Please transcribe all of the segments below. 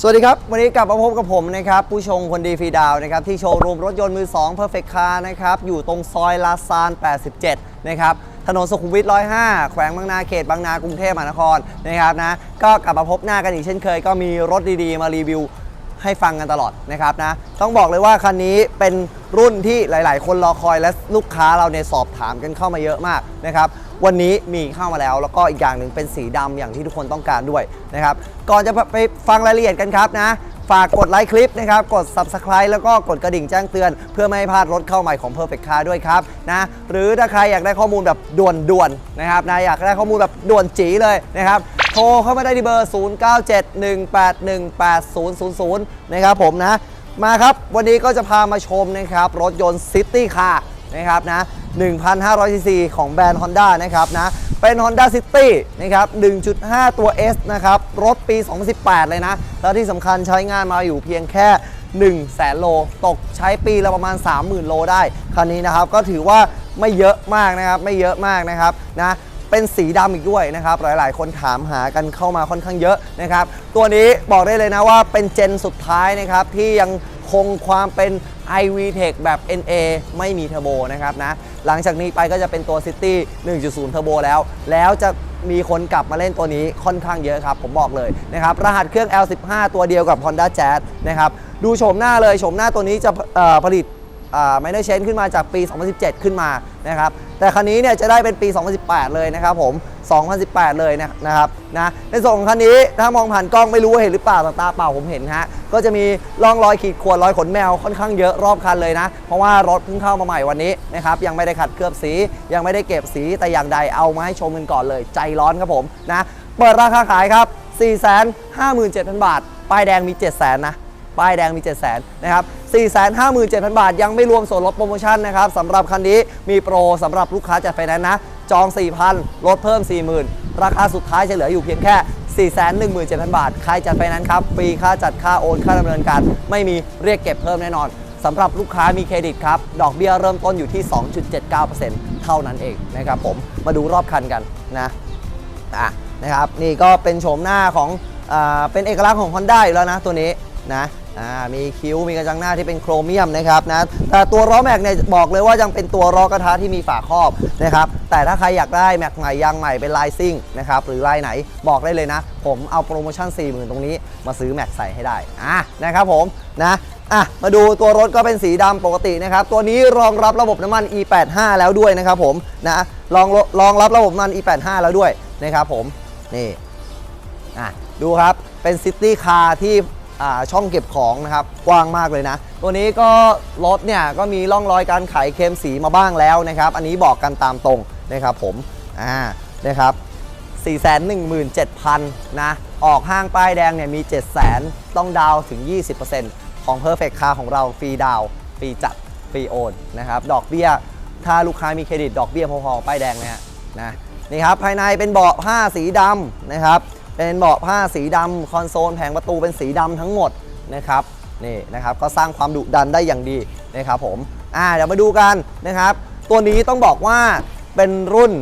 สวัสดีครับ วันนี้กลับมาพบกับผมนะครับ ผู้ชงคนดีฟรีดาวนะครับ ที่โชว์รูมรถยนต์มือ 2 Perfect Car นะครับ อยู่ตรงซอยลาซาน 87 นะครับ ถนนสุขุมวิท 105 แขวงบางนาเขตบางนากรุงเทพมหานครนะครับนะก็กลับมาพบหน้ากันอีกเช่นเคย ก็มีรถดีๆ มารีวิว ให้ฟังกันตลอดนะครับนะ ต้องบอกเลยว่าคันนี้เป็นรุ่นที่หลาย ๆ คนรอคอยและลูกค้าเราเนี่ยสอบถามกันเข้ามาเยอะมากนะครับวันนี้มีเข้ามาแล้ว แล้วก็อีกอย่างหนึ่งเป็นสีดำอย่างที่ทุกคนต้องการด้วยนะครับก่อนจะไปฟังรายละเอียดกันครับนะ ฝากกดไลค์คลิปนะครับ กด Subscribe แล้วก็กดกระดิ่งแจ้งเตือน เพื่อไม่ให้พลาดรถเข้าใหม่ของ Perfect Car ด้วยครับนะหรือถ้าใครอยากได้ข้อมูลแบบด่วนๆนะครับนะอยากได้ข้อมูลแบบด่วนจีเลยนะครับ ทรเข้ามาได้ที่เบอร์ 0971818000 นะครับผมนะ มาครับ วันนี้ก็จะพามาชมนะครับ รถยนต์ City Car นะครับนะ 1,500ซีซีของแบรนด์ Honda นะครับนะ เป็น Honda City นะครับ 1.5 ตัว S นะครับ รถปี 2018 เลยนะ แล้วที่สำคัญใช้งานมาอยู่เพียงแค่ 1 0 0 0 0แสนโล ตกใช้ปีละประมาณ 30,000 โลได้ คันนี้นะครับ ก็ถือว่าไม่เยอะมากนะครับ ไม่เยอะมากนะครับนะ เป็นสีดำอีกด้วยนะครับ หลายๆ คนถามหากันเข้ามาค่อนข้างเยอะนะครับ ตัวนี้บอกได้เลยนะว่าเป็นเจนสุดท้ายนะครับที่ยังคงความเป็น iVTEC แบบ NA ไม่มีเทอร์โบนะครับนะ หลังจากนี้ไปก็จะเป็นตัว City 1.0 เทอร์โบแล้ว แล้วจะมีคนกลับมาเล่นตัวนี้ค่อนข้างเยอะครับ ผมบอกเลยนะครับ รหัสเครื่อง L15 ตัวเดียวกับ Honda Jazz นะครับ ดูโฉมหน้าเลยโฉมหน้าตัวนี้จะผลิต ไม่ได้เชนขึ้นมาจากปี 2017 ขึ้นมานะครับแต่คันนี้เนี่ยจะได้เป็นปี 2018 เลยนะครับผม 2018 เลยนะนะครับนะในส่วนของคันนี้ถ้ามองผ่านกล้องไม่รู้ว่าเห็นหรือเปล่าตาเปล่าผมเห็นฮะก็จะมีร่องรอยขีดข่วนรอยขนแมวค่อนข้างเยอะรอบคันเลยนะ เพราะว่ารถเพิ่งเข้ามาใหม่วันนี้นะครับยังไม่ได้ขัดเคลือบสี ยังไม่ได้เก็บสีแต่อย่างใดเอามาให้ชมกันก่อนเลย ใจร้อนครับผมนะเปิดราคาขายครับ 457,000 บาทป้ายแดงมี 700,000นะ ป้ายแดงมี7 0 0 0 0 0นะครับ 457,000 บาท ยังไม่รวมส่วนลดโปรโมชั่นนะครับสำหรับคันนี้มีโปรสำหรับลูกค้าจัดไฟแนนซ์นะ จอง 4,000 ลดเพิ่ม 40,000 ราคาสุดท้ายจะเหลืออยู่เพียงแค่417,000 บาท ใครจัดไฟแนนซ์ครับ ฟรีค่าจัดค่าโอน ค่าดำเนินการ ไม่มีเรียกเก็บเพิ่มแน่นอนสำหรับลูกค้ามีเครดิตครับ ดอกเบี้ยเริ่มต้นอยู่ที่ 2.79%เท่านั้นเองนะครับผม มาดูรอบคันกันนะอะนะครับ นี่ก็เป็นโฉมหน้าของอเป็นเอกลักษณ์ของ Honda อยู่แล้วนะตัวนี้นะ อ่ามีคิ้วมีกระจังหน้าที่เป็นโครเมียมนะครับนะแต่ตัวล้อแม็กเนี่ยบอกเลยว่ายังเป็นตัวล้อกระทะที่มีฝาครอบนะครับแต่ถ้าใครอยากได้แม็กใหม่ยางใหม่เป็นลายซิ่งนะครับหรือลายไหนบอกได้เลยนะ ผมเอาโปรโมชั่น 40,000 ตรงนี้มาซื้อแม็กใส่ให้ได้อะนะครับผมนะอะมาดูตัวรถก็เป็นสีดำปกตินะครับ ตัวนี้รองรับระบบน้ำมัน E85 แล้วด้วยนะครับผมนะรองรองรับระบบน้ำมัน E85 แล้วด้วยนะครับผมนี่อะดูครับเป็นซิตี้คาร์ที่ ช่องเก็บของนะครับกว้างมากเลยนะ ตัวนี้ก็รถเนี่ยก็มีร่องรอยการไขเค็มสีมาบ้างแล้วนะครับ อันนี้บอกกันตามตรงนะครับผมอ่านะครับ417,000 นะ ออกห้างป้ายแดงเนี่ยมี 700,000 ต้องดาวน์ถึง 20%ของ Perfect Car ของเราฟรีดาวฟรีจัดฟรีโอนนะครับดอกเบี้ย ถ้าลูกค้ามีเครดิตดอกเบี้ยพอๆป้ายแดงเนะฮะนะนี่ครับภายในเป็นเบาะผ้าสีดำนะครับ เป็นเบาะผ้าสีดำคอนโซลแผงประตูเป็นสีดำทั้งหมดนะครับนี่นะครับก็สร้างความดุดันได้อย่างดีนะครับผมอ่าเดี๋ยวมาดูกันนะครับ ตัวนี้ต้องบอกว่าเป็นรุ่น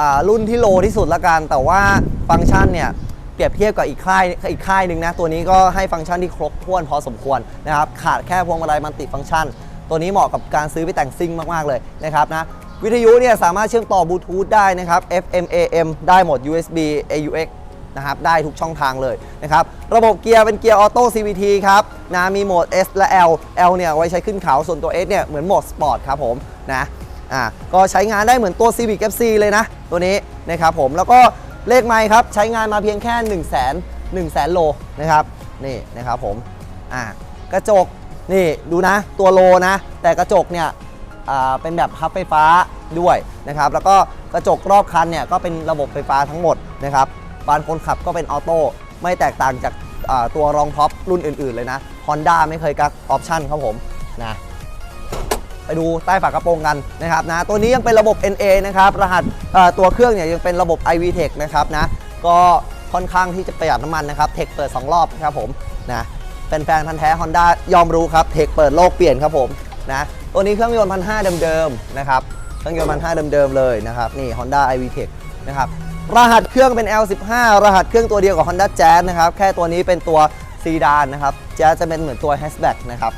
อ่ารุ่นที่โลที่สุดละกัน แต่ว่าฟังก์ชันเนี่ยเปรียบเทียบกับอีกค่ายอีกค่ายหนึ่งนะตัวนี้ก็ให้ฟังก์ชันที่ครบถ้วนพอสมควรนะครับขาดแค่พวงมาลัยมัลติฟังก์ชัน ตัวนี้เหมาะกับการซื้อไปแต่งซิ่งมากๆเลยนะครับนะวิทยุเนี่ยสามารถเชื่อมต่อบลูทูธได้นะครับ FM AM ได้หมด USB AUX นะครับได้ทุกช่องทางเลยนะครับระบบเกียร์เป็นเกียร์ออโต้ CVT ครับนะมีโหมด S และ L L เนี่ยไว้ใช้ขึ้นเขาส่วนตัว S เนี่ยเหมือนโหมดสปอร์ตครับผมนะอ่าก็ใช้งานได้เหมือนตัว Civic FC เลยนะ ตัวนี้นะครับผมแล้วก็เลขไมค์ครับใช้งานมาเพียงแค่ 1 0 0 0 0 0 1 0 0 0 0โลนะครับนี่นะครับผมอ่ากระจกนี่ดูนะตัวโลนะ แต่กระจกเนี่ยอ่าเป็นแบบพับไฟฟ้าด้วยนะครับ แล้วก็กระจกรอบคันเนี่ยก็เป็นระบบไฟฟ้าทั้งหมดนะครับ บานคนขับก็เป็นออโต้ไม่แตกต่างจากตัวรองท็อปรุ่นอื่น ๆ เลยนะ Honda ไม่เคยกักออปชั่นครับผมนะไปดูใต้ฝากระโปรงกันนะครับนะตัวนี้ยังเป็นระบบ NA นะครับรหัสตัวเครื่องเนี่ยยังเป็นระบบ iVTEC นะครับนะก็ค่อนข้างที่จะประหยัดน้ำมันนะครับเทคเปิด 2 รอบนะครับผมนะแฟนๆพันธ์แท้ Honda ยอมรู้ครับเทคเปิดโลกเปลี่ยนครับผมนะตัวนี้เครื่องยนต์พันห้าเดิมๆนะครับเครื่องยนต์พันห้าเดิมๆเลยนะครับนี่ Honda iVTEC นะครับ รหัสเครื่องเป็น L15 รหัสเครื่องตัวเดียวกับ Honda Jazz นะครับ แค่ตัวนี้เป็นตัวซีดานนะครับจะจะเป็นเหมือนตัวแฮชแบ็กนะครับ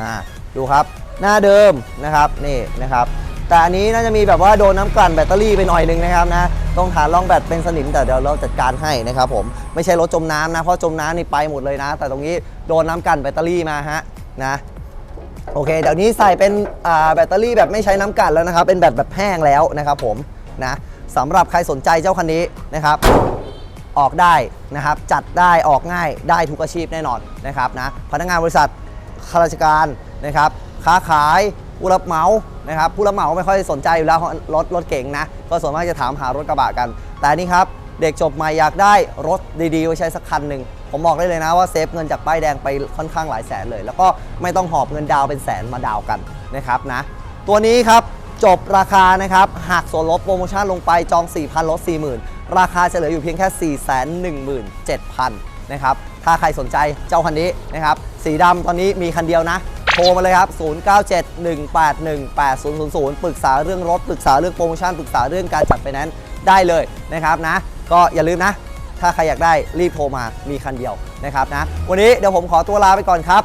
อ่า ดูครับ หน้าเดิมนะครับ นี่นะครับ แต่อันนี้น่าจะมีแบบว่าโดนน้ำกลั่นแบตเตอรี่ไปหน่อยนึงนะครับนะ ตรงฐานรองแบตเป็นสนิมแต่เดี๋ยวเราจัดการให้นะครับผม ไม่ใช่รถจมน้ำนะ เพราะจมน้ำนี่ไปหมดเลยนะ แต่ตรงนี้โดนน้ำกลั่นแบตเตอรี่มาฮะ นะโอเคเดี๋ยวนี้ใส่เป็นแบตเตอรี่แบบไม่ใช้น้ำกลั่นแล้วนะครับ เป็นแบตแบบแห้งแล้วนะครับผมนะ สำหรับใครสนใจเจ้าคันนี้นะครับ ออกได้นะครับ จัดได้ออกง่ายได้ทุกอาชีพแน่นอนนะครับนะพนักงานบริษัทข้าราชการนะครับ ค้าขายผู้รับเหมานะครับผู้รับเหมาไม่ค่อยสนใจอยู่แล้วรถรถเก๋งนะ ก็ส่วนมากจะถามหารถกระบะกัน แต่นี่ครับเด็กจบใหม่อยากได้รถดีๆไว้ใช้สักคันหนึ่งผมบอกได้เลยนะว่าเซฟเงินจากป้ายแดงไปค่อนข้างหลายแสนเลย แล้วก็ไม่ต้องหอบเงินดาวเป็นแสนมาดาวกันนะครับนะตัวนี้ครับ จบราคานะครับหักส่วนลดโปรโมชั่นลงไปจอง 4,000ลด40,000 ราคาจะเหลืออยู่เพียงแค่ 417,000นะครับถ้าใครสนใจเจ้าคันนี้นะครับสีดำตอนนี้มีคันเดียวนะโทรมาเลยครับ 0971818000 ปรึกษาเรื่องรถ ปรึกษาเรื่องโปรโมชั่น ปรึกษาเรื่องการจัดไฟแนนซ์ได้เลยนะครับนะ ก็อย่าลืมนะ ถ้าใครอยากได้รีบโทรมา มีคันเดียวนะครับนะ วันนี้เดี๋ยวผมขอตัวลาไปก่อนครับ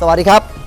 สวัสดีครับ